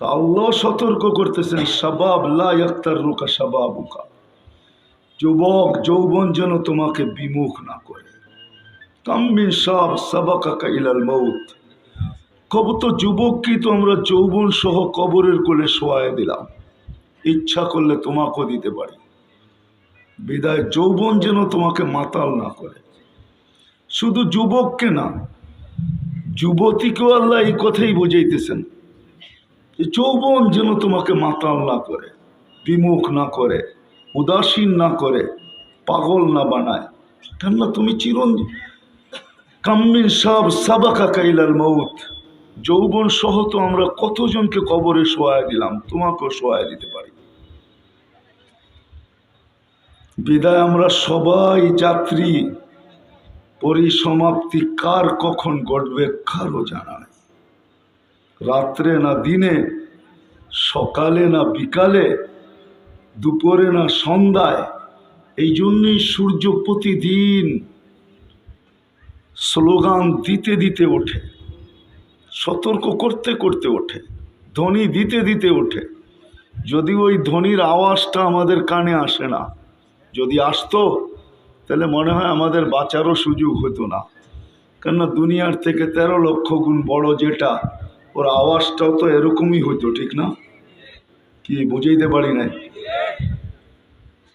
তা আল্লাহ সতর্ক করতেছেন সাবাব লাক্তার রুকা সাবাবুকা যুবক, যৌবন যেন তোমাকে বিমুখ না করে। কাম্মিন সাব সাবাকা ইলাল মৌত কব তো যুবককেই তো আমরা যৌবন সহ কবরের কোলে শোয়ায় দিলাম। ইচ্ছা করলে তোমাকেও দিতে পারি। বিদায়, যৌবন যেন তোমাকে মাতাল না করে। শুধু যুবককে না, যুবতীকেও আল্লাহ এই কথাই বুঝাইতেছেন। যৌবন যেন তোমাকে মাতাল না করে, বিমুখ না করে, উদাসীন না করে, পাগল না বানায়। কেননা তুমি চিরঞ্জীব কাম্মিন সব সাবাকা কাইলাল মৌত যৌবন সহ তো আমরা কতজনকে কবরে শোয়ায় দিলাম, তোমাকেও শোয়ায় দিতে পারি। বিদায় আমরা সবাই যাত্রী, পরিসমাপ্তি কার কখন ঘটবে কারও জানা নেই। রাত্রে না দিনে, সকালে না বিকালে, দুপুরে না সন্ধ্যায়, এই জন্যই সূর্য প্রতিদিন স্লোগান দিতে দিতে ওঠে, সতর্ক করতে করতে ওঠে, ধ্বনি দিতে দিতে ওঠে। যদি ওই ধ্বনির আওয়াজটা আমাদের কানে আসে না, যদি আসতো, তাহলে মনে হয় আমাদের বাঁচারও সুযোগ হতো না। কেননা দুনিয়ার থেকে তেরো লক্ষ গুণ বড় যেটা ওর আওয়াজটাও তো এরকমই হতো ঠিক না? কি বুঝাইতে পারি নাই?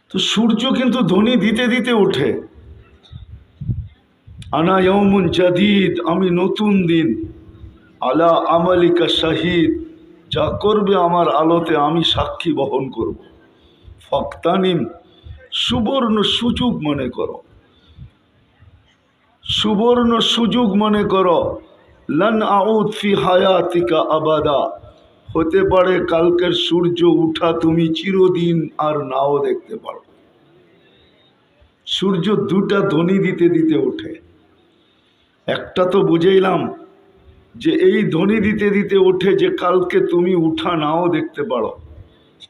তো সূর্য কিন্তু ধ্বনি দিতে দিতে ওঠে। আনা ইয়মুন জাদিদ, আমি নতুন দিন। আলা আমালিকা শাহিদ, যা করবে আমার আলোতে আমি সাক্ষী বহন করব। ফক্তানিম, সুবর্ণ সুযোগ মনে করো। সুবর্ণ সুযোগ মনে করো। লন আউদ ফি হায়াতিকা আবাদা। হতে পারে কালকের সূর্য উঠা তুমি চিরদিন আর নাও দেখতে পারো। সূর্য দুটা ধ্বনি দিতে দিতে ওঠে। একটা তো বুঝাইলাম যে এই ধ্বনি দিতে দিতে ওঠে যে কালকে তুমি উঠা নাও দেখতে পারো।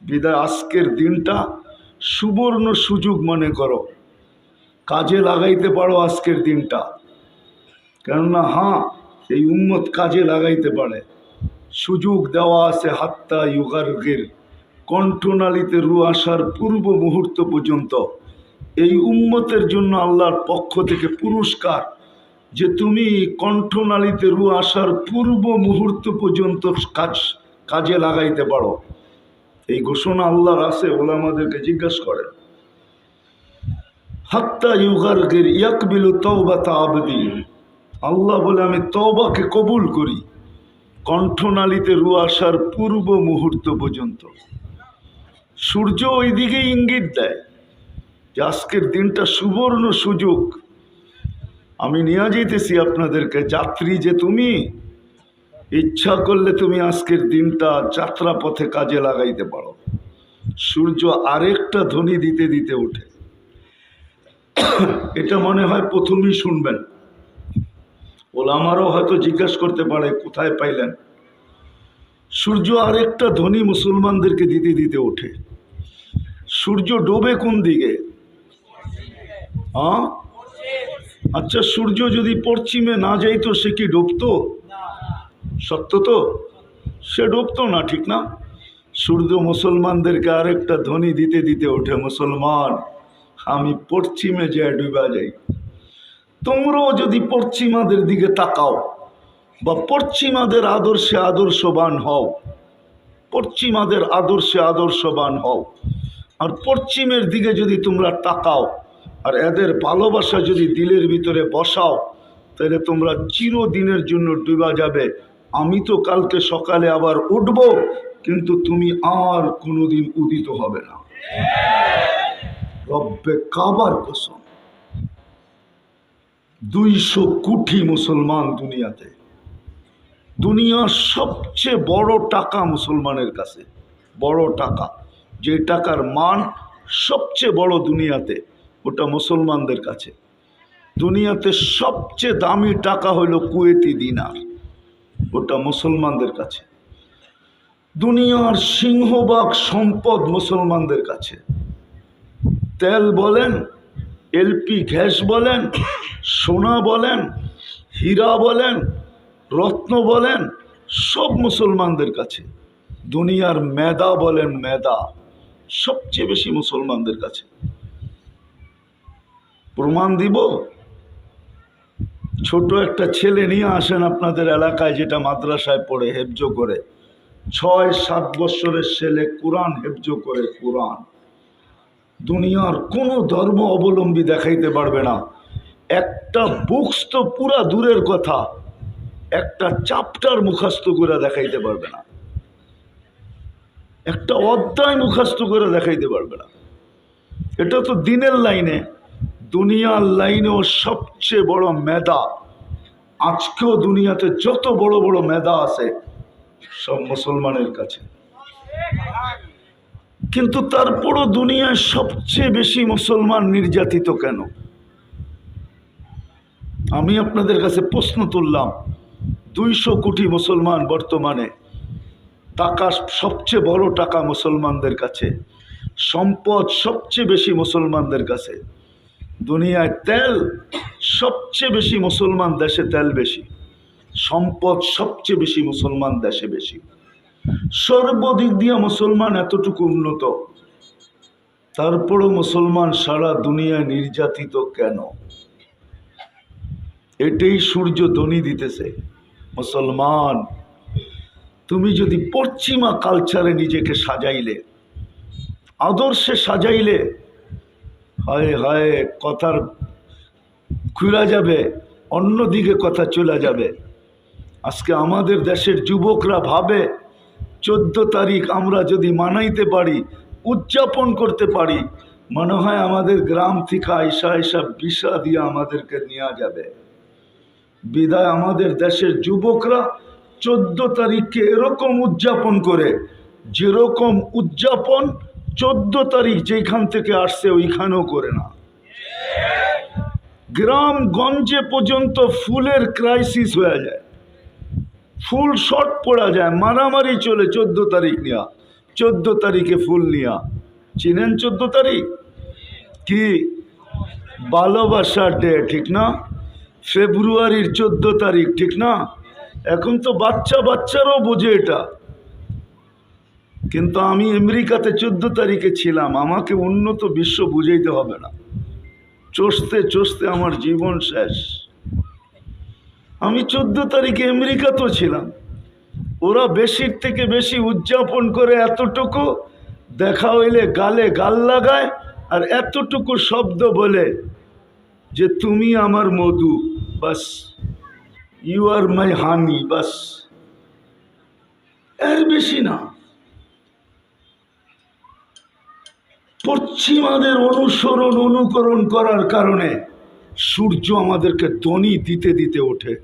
বিদায়, আজকের দিনটা সুবর্ণ সুযোগ মনে করো। কাজে লাগাইতে পারো আজকের দিনটা। কেননা হ্যাঁ এই উম্মত কাজে লাগাইতে পারে। সুযোগ দেওয়া আছে হাত্তা ইউগার্গের। কণ্ঠনালীতে রু আসার পূর্ব মুহূর্ত পর্যন্ত। এই উম্মতের জন্য আল্লাহর পক্ষ থেকে পুরস্কার। যে তুমি কণ্ঠনালীতে রু আসার পূর্ব মুহূর্ত পর্যন্ত কাজ, কাজে লাগাইতে পারো। এই ঘোষণা আল্লাহর আছে ওলা আমাদেরকে জিজ্ঞাসা করে হাত্তা ইউগার্গের ইয়াকবিলু তওবাতা আবদি আল্লাহ বলে, আমি তবাকে কবুল করি। কণ্ঠনালীতে রু আসার পূর্ব মুহূর্ত পর্যন্ত। সূর্য ওই দিকে ইঙ্গিত দেয় যে, আজকের দিনটা সুবর্ণ সুযোগ। আমি নিয়ে যেতেছি আপনাদেরকে। যাত্রী যে তুমি, ইচ্ছা করলে তুমি আজকের দিনটা যাত্রা পথে কাজে লাগাইতে পারো। সূর্য আরেকটা ধ্বনি দিতে দিতে ওঠে। এটা মনে হয় প্রথমেই শুনবেন। ওলামারও হয়তো জিজ্ঞাসা করতে পারে, কোথায় পাইলেন? সূর্য আরেকটা ধনী মুসলমানদেরকে দিতে দিতে ওঠে। সূর্য ডোবে কোন দিকে? হ্যাঁ? আচ্ছা সূর্য যদি পশ্চিমে না যাইতো, সে কি ডুবতো? সত্য তো? সে ডুবতো না, ঠিক না? সূর্য মুসলমানদেরকে আরেকটা ধ্বনি দিতে দিতে ওঠে মুসলমান। আমি পশ্চিমে যে ডুবা যাই। তোমরাও যদি পশ্চিমাদের দিকে তাকাও বা পশ্চিমাদের আদর্শে আদর্শবান হও, পশ্চিমাদের আদর্শে আদর্শবান হও, আর পশ্চিমের দিকে যদি তোমরা তাকাও, আর এদের ভালোবাসা যদি দিলের ভিতরে বসাও, তাহলে তোমরা চিরদিনের জন্য ডুবা যাবে। আমি তো কালকে সকালে আবার উঠব, কিন্তু তুমি আর কোনোদিন উদিত হবে না। রব্বে কাবার কসম। দুইশো কোটি মুসলমান দুনিয়াতে। দুনিয়ার সবচেয়ে বড় টাকা মুসলমানের কাছে। বড় টাকা। যে টাকার মান সবচেয়ে বড় দুনিয়াতে, ওটা মুসলমানদের কাছে। দুনিয়াতে সবচেয়ে দামি টাকা হলো কুয়েতি দিনার। ওটা মুসলমানদের কাছে। দুনিয়ার সিংহবাগ সম্পদ মুসলমানদের কাছে। তেল বলেন, এলপি গ্যাস বলেন সোনা বলেন, হীরা বলেন, রত্ন বলেন, সব মুসলমানদের কাছে। দুনিয়ার মেদা বলেন মেদা সবচেয়ে বেশি মুসলমানদের কাছে। প্রমাণ দিব? ছোট একটা ছেলে নিয়ে আসেন আপনাদের এলাকায় যেটা মাদ্রাসায় পড়ে, হেফজ করে। ছয়, সাত বছরের ছেলে কোরআন, হেফজ করে কোরআন। দুনিয়ার কোনো ধর্ম অবলম্বী দেখাইতে পারবে না। একটা বুকস তো পুরা দূরের কথা। একটা চাপটার মুখাস্ত করে দেখাইতে পারবে না। একটা অধ্যায় মুখাস্ত করে দেখাইতে পারবে না। এটা তো দিনের লাইনে, দুনিয়ার লাইনেও সবচেয়ে বড় মেধা। আজকেও দুনিয়াতে যত বড় বড় মেধা আছে, সব মুসলমানের কাছে। কিন্তু তারপরও দুনিয়ায় সবচেয়ে বেশি মুসলমান নির্যাতিত কেন? আমি আপনাদের কাছে প্রশ্ন তুললাম, দুইশো কোটি মুসলমান বর্তমানে, টাকা সবচেয়ে বড় টাকা মুসলমানদের কাছে, সম্পদ সবচেয়ে বেশি মুসলমানদের কাছে, দুনিয়ায় তেল সবচেয়ে বেশি মুসলমান দেশে তেল বেশি, সম্পদ সবচেয়ে বেশি মুসলমান দেশে বেশি। সর্বদিক দিয়ে মুসলমান এতটুকু উন্নত, তারপরও মুসলমান সারা দুনিয়ায় নির্যাতিত কেন? এটাই সূর্য ধ্বনি দিতেছে। মুসলমান, তুমি যদি পশ্চিমা কালচারে নিজেকে সাজাইলে, আদর্শে সাজাইলে, হায় হায়, কথার খুলা যাবে, অন্যদিকে কথা চলে যাবে। আজকে আমাদের দেশের যুবকরা ভাবে, চোদ্দ তারিখ আমরা যদি মানাইতে পারি, উদযাপন করতে পারি, মনে হয় আমাদের গ্রাম থেকে আইসা আইসা বিষা দিয়ে আমাদেরকে নেওয়া যাবে। বিদায় আমাদের দেশের যুবকরা চোদ্দ তারিখকে এরকম উদযাপন করে, যেরকম উদযাপন চোদ্দ তারিখ যেখান থেকে আসছে ওইখানেও করে না। গ্রামগঞ্জে পর্যন্ত ফুলের ক্রাইসিস হয়ে যায়। ফুল শর্ট পড়া যায়, মারামারি চলে চোদ্দ তারিখ নেওয়া চোদ্দ তারিখে ফুল নেওয়া চিনেন চোদ্দ তারিখ? কি? ভালোবাসার ডে ঠিক না? ফেব্রুয়ারির চোদ্দ তারিখ, ঠিক না? এখন তো বাচ্চা বাচ্চারাও বোঝে এটা। কিন্তু আমি আমেরিকাতে চোদ্দ তারিখে ছিলাম, আমাকে উন্নত বিশ্ব বুঝাইতে হবে না। চষতে চষতে আমার জীবন শেষ। আমি চোদ্দ তারিখে আমেরিকাতেও ছিলাম। ওরা বেশির থেকে বেশি উদযাপন করে এতটুকু, দেখা হইলে গালে গাল লাগায় আর এতটুকু শব্দ বলে যে, তুমি আমার মধু। বাস ইউ আর মাই হানি বাসের বেশি না। পশ্চিমাদের অনুসরণ, অনুকরণ করার কারণে সূর্য আমাদেরকে ধ্বনি দিতে দিতে ওঠে।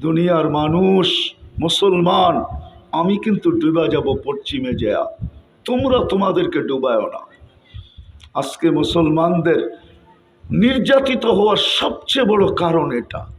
দুনিয়ার মানুষ, মুসলমান, আমি কিন্তু ডুবা যাব পশ্চিমে যেয়া। তোমরা তোমাদেরকে ডুবায়ও না। আজকে মুসলমানদের নির্যাতিত হওয়ার সবচেয়ে বড় কারণ এটা।